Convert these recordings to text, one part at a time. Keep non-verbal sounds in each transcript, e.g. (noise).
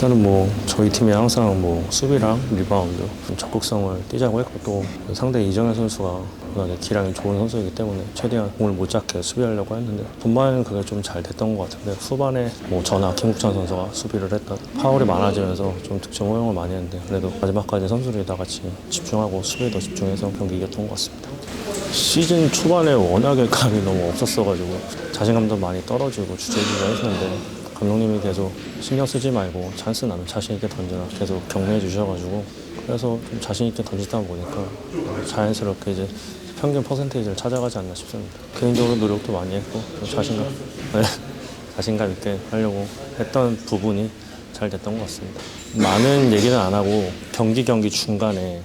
일단은 뭐 저희 팀이 항상 뭐 수비랑 리바운드 좀 적극성을 띄자고 했고 또 상대 이정현 선수가 기량이 좋은 선수이기 때문에 최대한 공을 못 잡게 수비하려고 했는데 본반에는 그게 좀 잘 됐던 것 같은데 후반에 뭐 저나 김국찬 선수가 수비를 했던 파울이 많아지면서 좀 득점 허용을 많이 했는데 그래도 마지막까지 선수들이 다 같이 집중하고 수비에 더 집중해서 경기 이겼던 것 같습니다. 시즌 초반에 워낙에 감이 너무 없었어가지고 자신감도 많이 떨어지고 주저주저 했는데 감독님이 계속 신경 쓰지 말고 찬스 나면 자신 있게 던져라 계속 격려해 주셔가지고 그래서 좀 자신 있게 던지다 보니까 자연스럽게 이제 평균 퍼센테이지를 찾아가지 않나 싶습니다. 개인적으로 노력도 많이 했고 좀 자신감 네, (laughs) 자신감 있게 하려고 했던 부분이 잘 됐던 것 같습니다. 많은 얘기는 안 하고 경기 경기 중간에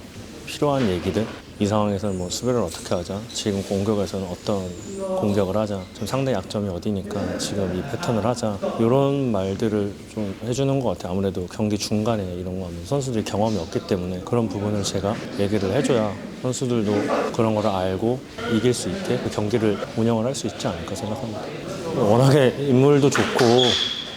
필요한 얘기들? 이 상황에서는 뭐 수비를 어떻게 하자? 지금 공격에서는 어떤 공격을 하자? 지금 상대 약점이 어디니까 지금 이 패턴을 하자? 이런 말들을 좀 해주는 것 같아요. 아무래도 경기 중간에 이런 거 하면 선수들이 경험이 없기 때문에 그런 부분을 제가 얘기를 해줘야 선수들도 그런 걸 알고 이길 수 있게 그 경기를 운영을 할 수 있지 않을까 생각합니다. 워낙에 인물도 좋고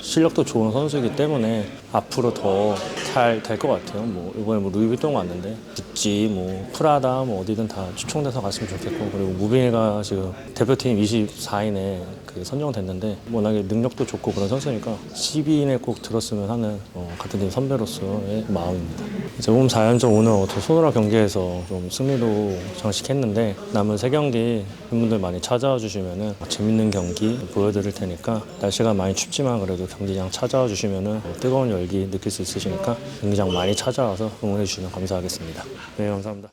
실력도 좋은 선수이기 때문에 앞으로 더 잘 될 것 같아요. 뭐 이번에 뭐 루이비통 왔는데 구찌, 뭐 프라다, 뭐 어디든 다 초청돼서 갔으면 좋겠고 그리고 무빈이가 지금 대표팀 24인에 그 선정됐는데 워낙에 능력도 좋고 그런 선수니까 12인에 꼭 들었으면 하는 어, 같은 팀 선배로서의 마음입니다. 이제 홈 4연전 오늘 어떤 소노라 경기에서 좀 승리도 장식했는데 남은 세 경기 팬분들 많이 찾아와 주시면은 재밌는 경기 보여드릴 테니까 날씨가 많이 춥지만 그래도 경기장 찾아와 주시면은 뜨거운 열기 느낄 수 있으시니까 경기장 많이 찾아와서 응원해 주시면 감사하겠습니다. 네 감사합니다.